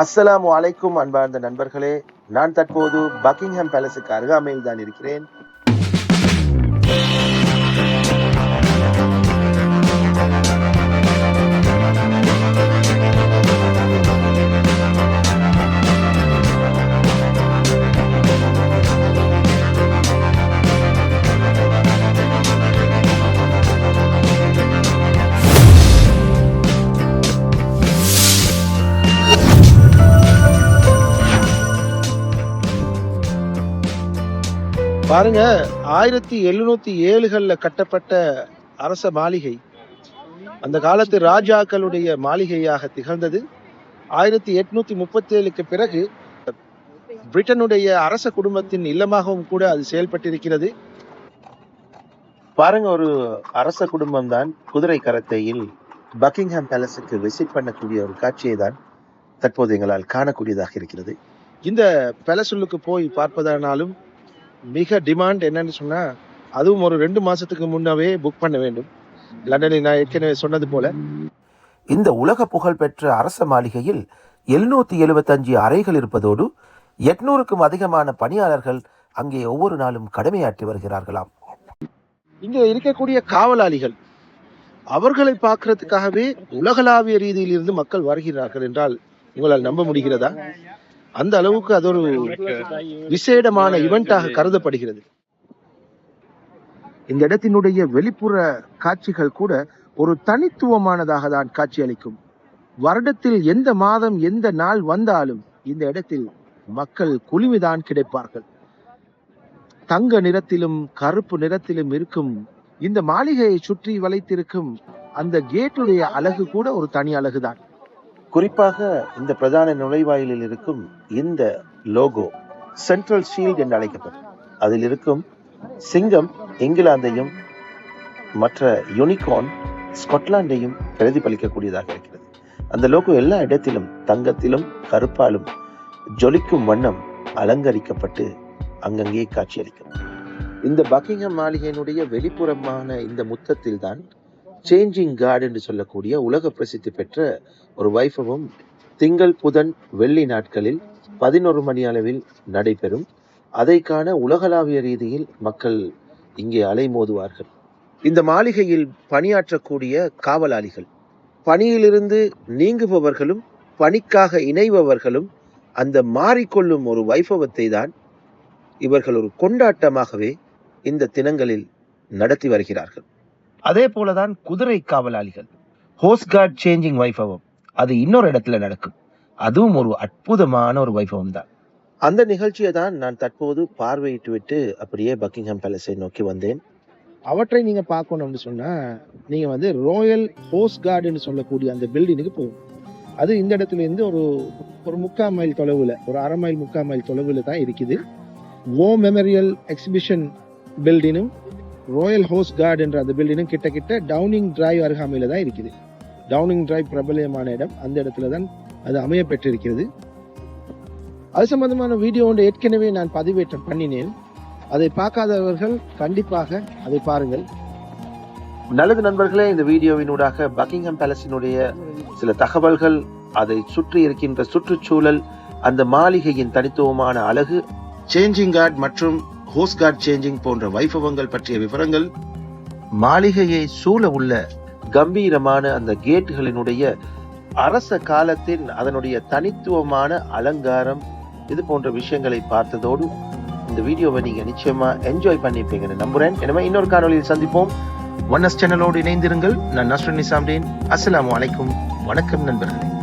அஸ்ஸலாமு அலைக்கும் அன்பார்ந்த நண்பர்களே நான் தற்போது பக்கிங்ஹாம் பேலஸுக்கு அருகாமையில் தான் இருக்கிறேன். பாருங்க ஆயிரத்தி எழுநூத்தி ஏழுகள்ல கட்டப்பட்ட அரச மாளிகை. அந்த காலத்து ராஜாக்களுடைய மாளிகையாக திகழ்ந்தது. ஆயிரத்தி எட்நூத்தி முப்பத்தி ஏழுக்கு பிறகு பிரிட்டனுடைய அரச குடும்பத்தின் இல்லமாகவும் கூட அது செயல்பட்டிருக்கிறது. பாருங்க ஒரு அரச குடும்பம் தான் குதிரை கரத்தையில் பக்கிங்ஹாம் பேலஸுக்கு விசிட் பண்ணக்கூடிய ஒரு காட்சியை தான் தற்போது எங்களால் காணக்கூடியதாக இருக்கிறது. இந்த பேலசுள்ளுக்கு போய் பார்ப்பதானாலும் மிக டிமாண்ட் என்னன்னு சொன்னா அதுவும் ஒரு ரெண்டு மாசத்துக்கு முன்னவே புக் பண்ண வேண்டும். லண்டனில் நான் ஏற்கனவே சொன்னது போல. இந்த உலக புகழ்பெற்ற அரச மாளிகையில் எழுநூத்தி எழுபத்தஞ்சு அறைகள் இருப்பதோடு எட்நூறுக்கும் அதிகமான பணியாளர்கள் அங்கே ஒவ்வொரு நாளும் கடமையாற்றி வருகிறார்களாம். இங்க இருக்கக்கூடிய காவலாளிகள் அவர்களை பார்க்கறதுக்காகவே உலகளாவிய ரீதியில் இருந்து மக்கள் வருகிறார்கள் என்றால் உங்களால் நம்ப முடிகிறதா? அந்த அளவுக்கு அது ஒரு விசேடமான இவெண்டாக கருதப்படுகிறது. இந்த இடத்தினுடைய வெளிப்புற காட்சிகள் கூட ஒரு தனித்துவமானதாக தான் காட்சியளிக்கும் வருடத்தில் எந்த மாதம் எந்த நாள் வந்தாலும் இந்த இடத்தில் மக்கள் குழுமிதான் கிடைப்பார்கள். தங்க நிறத்திலும் கருப்பு நிறத்திலும் இருக்கும் இந்த மாளிகையை சுற்றி வளைத்திருக்கும் அந்த கேட்டுடைய அழகு கூட ஒரு தனி அழகுதான். குறிப்பாக இந்த பிரதான நுழைவாயிலில் இருக்கும் இந்த லோகோ சென்ட்ரல் ஷீல்ட் என்று அழைக்கப்படும். அதில் இருக்கும் சிங்கம் இங்கிலாந்தையும் மற்ற யூனிகார்ன் ஸ்காட்லாண்டையும் பிரதிபலிக்கக்கூடியதாக இருக்கிறது. அந்த லோகோ எல்லா இடத்திலும் தங்கத்திலும் கருப்பாலும் ஜொலிக்கும் வண்ணம் அலங்கரிக்கப்பட்டு அங்கங்கே காட்சியளிக்கும். இந்த பக்கிங்ஹம் மாளிகையினுடைய வெளிப்புறமான இந்த முத்தத்தில் தான் சேஞ்சிங் கார்டு என்று சொல்லக்கூடிய உலக பிரசித்தி பெற்ற ஒரு வைபவம் திங்கள் புதன் வெள்ளி நாட்களில் பதினொரு மணி அளவில் நடைபெறும். அதை காண உலகளாவிய ரீதியில் மக்கள் இங்கே அலைமோதுவார்கள். இந்த மாளிகையில் பணியாற்றக்கூடிய காவலாளிகள் பணியிலிருந்து நீங்குபவர்களும் பணிக்காக இணைபவர்களும் அந்த மாறிக்கொள்ளும் ஒரு வைபவத்தை தான் இவர்கள் ஒரு கொண்டாட்டமாகவே இந்த தினங்களில் நடத்தி வருகிறார்கள். அதே போலதான் குதிரை காவலாளிகள். ஹோஸ்ட் கார்ட் சேஞ்சிங் வைபவம். அது இன்னொரு இடத்துல நடக்கும். அதுவும் ஒரு அற்புதமான ஒரு வைபவம் தான் அந்த நிகழ்ச்சியை தான் நான் தற்போது பார்வையிட்டு விட்டு அப்படியே பக்கிங்ஹாம் பேலஸை நோக்கி வந்தேன். அவற்றை நீங்க பார்க்கணும்னு சொன்னா நீங்க வந்து ராயல் ஹோஸ்ட் கார்டுன்னு சொல்லக்கூடிய அந்த பில்டிங்குக்கு போகணும். அது இந்த இடத்துல இருந்து ஒரு ஒரு முக்கால் மைல் தொலைவுல ஒரு அரை மைல் முக்கால் மைல் தொலைவுல தான் இருக்குது. வோ மெமரியல் எக்ஸிபிஷன் பில்டிங்கும் ராயல் ஹோஸ்ட் கார்டு என்ற அந்த பில்டிங்கும் கிட்ட கிட்ட டவுனிங் டிரைவ் அருகாமையில தான் இருக்குது. டவுனிங் டிரைவ் பிரபலியமான இடம். அந்த இடத்துல தான் அது அமைய பெற்றிருக்கிறது. அது சம்பந்தமான வீடியோ ஒன்று ஏற்கனவே நான் பதிவேற்றம் பண்ணினேன். அதை பார்க்காதவர்கள் கண்டிப்பாக அதை பாருங்கள். நல்லது நண்பர்களே இந்த வீடியோவினூடாக பக்கிங்ஹாம் பேலஸினுடைய சில தகவல்கள் அதை சுற்றி இருக்கின்ற சுற்றுச்சூழல் அந்த மாளிகையின் தனித்துவமான அழகு சேஞ்சிங் கார்டு மற்றும் ஹோஸ்ட் சேஞ்சிங் போன்ற வைபவங்கள் பற்றிய விவரங்கள் மாளிகையை சூழ உள்ள கம்பீரமான அந்த கேட்டுகளினுடைய அரச காலத்தின் அதனுடைய தனித்துவமான அலங்காரம் இது போன்ற விஷயங்களை பார்த்ததோடு இந்த வீடியோவை நீங்க நிச்சயமா என்ஜாய் பண்ணிப்பீங்கன்னு நம்புறேன். எனவே இன்னொரு காணொலியில் சந்திப்போம். ஒன்னஸ் சேனலோடு இணைந்திருங்கள். நான் நஸ்ரன் நிசாம்டேன் அஸ்லாம் அலைக்கும். வணக்கம் நண்பர்களே.